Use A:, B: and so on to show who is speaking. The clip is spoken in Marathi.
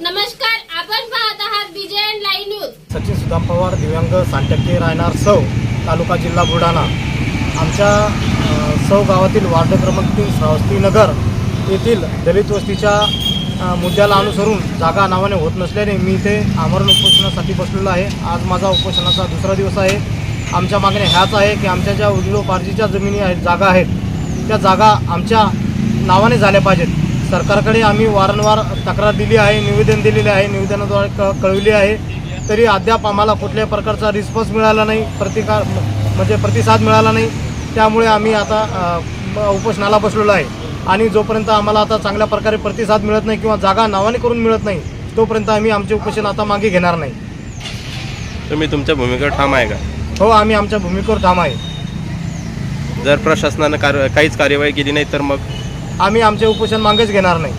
A: नमस्कार आपण पाहत आहात BJN live news
B: Sachin Sudam Pawar दिव्यांग साठटक्के राहणार सौ तालुका जिल्हा बुलढाणा. आमच्या सौ गावातील वार्ड क्रमांक तीन श्रावस्ती नगर येथील दलित वस्तीच्या मुद्द्याला अनुसरून जागा नावाने होत नसल्याने मी इथे आमरण उपोषणासाठी बसलेलो आहे. आज माझा उपोषणाचा दुसरा दिवस आहे. आमच्या मागण्या ह्याच आहे की आमच्या ज्या वडिलोपार्जीच्या जमिनी आहेत जागा आहेत त्या जागा आमच्या नावाने झाल्या पाहिजेत. सरकारकडे आम्ही वारंवार तक्रार दिली आहे निवेदन दिलेले आहे निवेदनाद्वारे क कळविली आहे. तरी अद्याप आम्हाला कुठल्याही प्रकारचा रिस्पॉन्स मिळाला नाही प्रतिकार म्हणजे प्रतिसाद मिळाला नाही. त्यामुळे आम्ही आता उपोषणाला बसलेलो आहे. आणि जोपर्यंत आम्हाला आता चांगल्या प्रकारे प्रतिसाद मिळत नाही किंवा जागा नावाने करून मिळत नाही तोपर्यंत आम्ही आमचे उपोषण आता मागे घेणार नाही.
C: तुम्ही तुमच्या भूमिकेवर ठाम आहे का?
B: हो आम्ही आमच्या भूमिकेवर ठाम आहे.
C: जर प्रशासनानं कार काहीच कार्यवाही केली नाही तर मग?
B: आम्ही आमचे उपोषण मागेच घेणार नाही.